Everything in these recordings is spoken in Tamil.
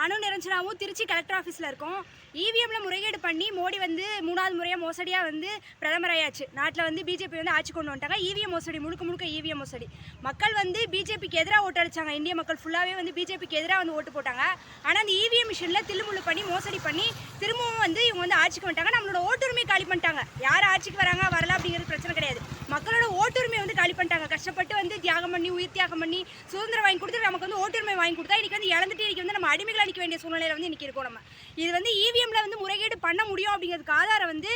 நானும் நிரஞ்சனாவும் திருச்சி கலெக்டர் ஆஃபீஸில் இருக்கோம். இவிஎம்ல முறைகேடு பண்ணி மோடி வந்து மூணாவது முறையாக மோசடியாக வந்து பிரதமராயாச்சு நாட்டில் வந்து பிஜேபி வந்து ஆட்சி கொண்டு வந்துட்டாங்க. இவிஎம் மோசடி முழுக்க முழுக்க இவிஎம் மோசடி. மக்கள் வந்து பிஜேபிக்கு எதிராக ஓட்டு அடிச்சாங்க. இந்திய மக்கள் ஃபுல்லாகவே வந்து பிஜேபிக்கு எதிராக வந்து ஓட்டு போட்டாங்க. ஆனால் அந்த இவிஎம் மிஷினில் தில்லுமுள்ளு பண்ணி மோசடி பண்ணி திரும்பவும் வந்து இவங்க வந்து ஆட்சிக்கு வந்துட்டாங்க. நம்மளோட ஓட்டுரிமை காலி பண்ணிட்டாங்க. யார் ஆட்சிக்கு வராங்க வரலாம் அப்படிங்கிறது பிரச்சனை கிடையாது. மக்களோட ஓட்டுரிமை வந்து காலி பண்ணிட்டாங்க. கஷ்டப்பட்டு வந்து தியாகம் பண்ணி உயிர் தியாகம் பண்ணி சுதந்திரம் வாங்கி கொடுத்து நமக்கு வந்து ஓட்டுரிமை வாங்கி கொடுத்தா இன்னைக்கு வந்து இழந்துட்டு இன்னைக்கு வந்து நம்ம அடிமைகள் அளிக்க வேண்டிய சூழ்நிலையில் வந்து இன்னைக்கு இருக்கோம் நம்ம. இது வந்து இவிஎம்ல வந்து பண்ண முடியும் அப்படிங்கிறதுக்கு ஆதாரம் வந்து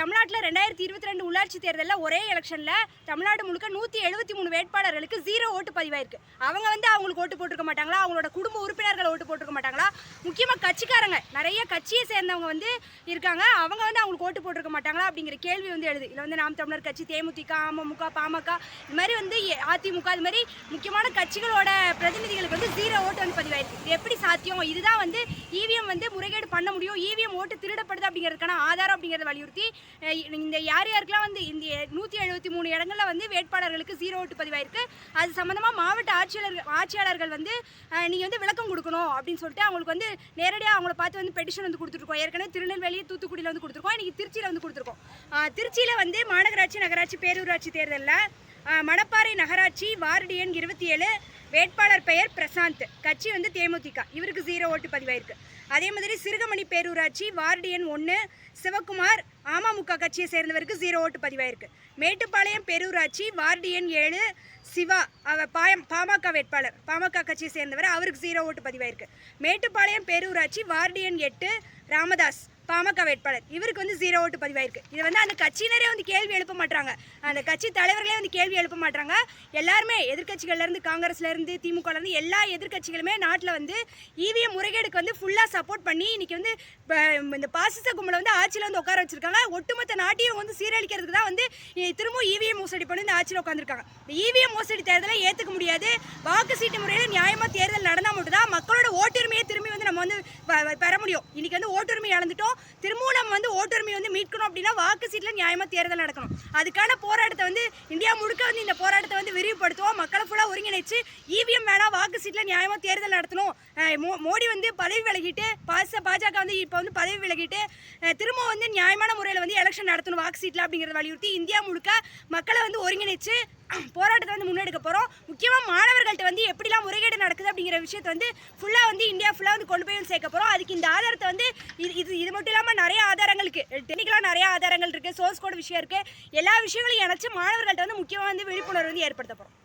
தமிழ்நாட்டில் ரெண்டாயிரத்தி இருபத்தி ரெண்டு உள்ளாட்சி தேர்தலில் ஒரே எலெக்ஷனில் தமிழ்நாடு முழுக்க நூற்றி எழுபத்தி மூணு வேட்பாளர்களுக்கு ஜீரோ ஓட்டு பதிவாயிருக்கு. அவங்க வந்து அவங்களுக்கு ஓட்டு போட்டிருக்க மாட்டாங்களா? அவங்களோட குடும்ப உறுப்பினர்கள் ஓட்டு போட்டிருக்க மாட்டாங்களா? முக்கியமாக கட்சிக்காரங்க. நிறைய கட்சியை சேர்ந்தவங்க வந்து இருக்காங்க. அவங்க வந்து அவங்களுக்கு ஓட்டு போட்டிருக்க மாட்டாங்களா அப்படிங்கிற கேள்வி வந்து எழுது. இதில் வந்து நாம் தமிழர் கட்சி தேமுதிக அமமுக பாமக இது மாதிரி வந்து அதிமுக இது மாதிரி முக்கியமான கட்சிகளோட பிரதிநிதிகளுக்கு வந்து ஜீரோ ஓட்டு வந்து பதிவாயிருக்கு. இது எப்படி சாத்தியம்? இதுதான் வந்து இவிஎம் வந்து முறைகேடு பண்ண முடியும். இவிஎம் ஓட்டு திருடப்படுது அப்படிங்கிறதுக்கான ஆதாரம் அப்படிங்கிறத வலியுறுத்தி இந்த யார் யாருக்கெல்லாம் வந்து இந்த நூற்றி எழுபத்தி மூணு இடங்களில் வந்து வேட்பாளர்களுக்கு ஜீரோ ஓட்டு பதிவாயிருக்கு அது சம்மந்தமாக மாவட்ட ஆட்சியாளர் ஆட்சியாளர்கள் வந்து நீங்கள் வந்து விளக்கம் கொடுக்கணும் அப்படின்னு சொல்லிட்டு அவங்களுக்கு வந்து நேரடியாக அவங்கள பார்த்து வந்து பெட்டிஷன் வந்து கொடுத்துருக்கோம். ஏற்கனவே திருநெல்வேலி தூத்துக்குடியில் வந்து கொடுத்துருக்கோம். இன்றைக்கி திருச்சியில் வந்து கொடுத்துருக்கோம். திருச்சியில் வந்து மாநகராட்சி நகராட்சி பேரூராட்சி தேர்தலில் மணப்பாறை நகராட்சி வார்டு எண் இருபத்தி ஏழு வேட்பாளர் பெயர் பிரசாந்த். கட்சி வந்து தேமுதிக. இவருக்கு ஜீரோ ஓட்டு பதிவாயிருக்கு. அதே மாதிரி சிறுகமணி பேரூராட்சி வார்டு எண் ஒன்று சிவகுமார் அமமுக கட்சியை சேர்ந்தவருக்கு ஜீரோ ஓட்டு பதிவாயிருக்கு. மேட்டுப்பாளையம் பேரூராட்சி வார்டு எண் ஏழு சிவா அவ பாயம் பாமக வேட்பாளர். பாமக கட்சியை சேர்ந்தவர் அவருக்கு ஜீரோ ஓட்டு பதிவாயிருக்கு. மேட்டுப்பாளையம் பேரூராட்சி வார்டு எண் எட்டு ராமதாஸ். பாமக வேட்பாளர். இவருக்கு வந்து ஜீரோ ஓட்டு பதிவாயிருக்கு. இது வந்து அந்த கட்சியினரே வந்து கேள்வி எழுப்ப மாட்டாங்க அந்த கட்சி தலைவர்களே வந்து கேள்வி எழுப்ப மாட்டாங்க எல்லாருமே எதிர்க்கட்சிகள்ல இருந்து காங்கிரஸ்ல இருந்து திமுக இருந்து எல்லா எதிர்க்கட்சிகளுமே நாட்டில் வந்து இவிஎம் முறைகேடுக்கு வந்து ஃபுல்லாக சப்போர்ட் பண்ணி இன்னைக்கு வந்து இந்த பாசிச கும்பலை வந்து ஆட்சியில் வந்து உட்கார வச்சிருக்காங்க. ஒட்டுமொத்த நாட்டையும் வந்து சீரழிக்கிறதுக்கு தான் வந்து திரும்ப திரும்பவும் இவிஎம் மோசடி பண்ணி இந்த ஆட்சியில் உட்காந்துருக்காங்க இந்த இவிஎம் மோசடி தேர்தலை ஏற்றுக்க முடியாது. வாக்கு சீட்டு முறையில் நியாயமாக தேர்தல் நடந்தால் மட்டும்தான் மக்களோட ஓட்டுரிமையை திரும்பி வந்து நம்ம வந்து பெற முடியும். இன்னைக்கு வந்து ஓட்டுரிமை இழந்துட்டோம். திரும்பவும் நம்ம வந்து ஓட்டுரிமை வந்து மீட்கணும் அப்படின்னா வாக்கு சீட்டில் நியாயமாக தேர்தல் நடக்கணும். அதுக்கான போராட்டத்தை வந்து இந்தியா முழுக்க வந்து இந்த போராட்டத்தை வந்து விரிவுபடுத்துவோம். மக்களை ஃபுல்லாக ஒருங்கிணைச்சு இவிஎம் வேணா வாக்கு சீட்டில் நியாயமாக தேர்தல் நடத்தணும். மோ- மோடி வந்து பதவி விலகிட்டு பாச பாஜக வந்து இப்போ வந்து பதவி விலகிட்டு திரும்ப வந்து நியாயமான முறையில் வந்து எலெக்ஷன் நடத்தணும் வாக்கு சீட்டில் அப்படிங்கிறத வலியுறுத்தி இந்தியா முழுக்க மக்களை வந்து ஒருங்கிணைச்சு போராட்டத்தை வந்து முன்னெடுக்க போகிறோம் முக்கியமாக மாணவர்கள்ட்ட வந்து எப்படிலாம் முறைகேடு நடக்குது அப்படிங்கிற விஷயத்தை வந்து ஃபுல்லாக வந்து இந்தியா ஃபுல்லாக வந்து கொண்டு போய் வந்து சேர்க்க போகிறோம் அதுக்கு இந்த ஆதாரத்தை வந்து இது இது இது மட்டும் இல்லாமல் நிறைய ஆதாரங்கள் இருக்குது டெக்னிக்கலாக நிறைய ஆதாரங்கள் இருக்குது சோர்ஸ் கோட் விஷயம் இருக்குது எல்லா விஷயங்களையும் இணைச்சி மாணவர்கள்ட்ட வந்து முக்கியமாக வந்து விழிப்புணர்வு வந்து ஏற்படுத்த போகிறோம்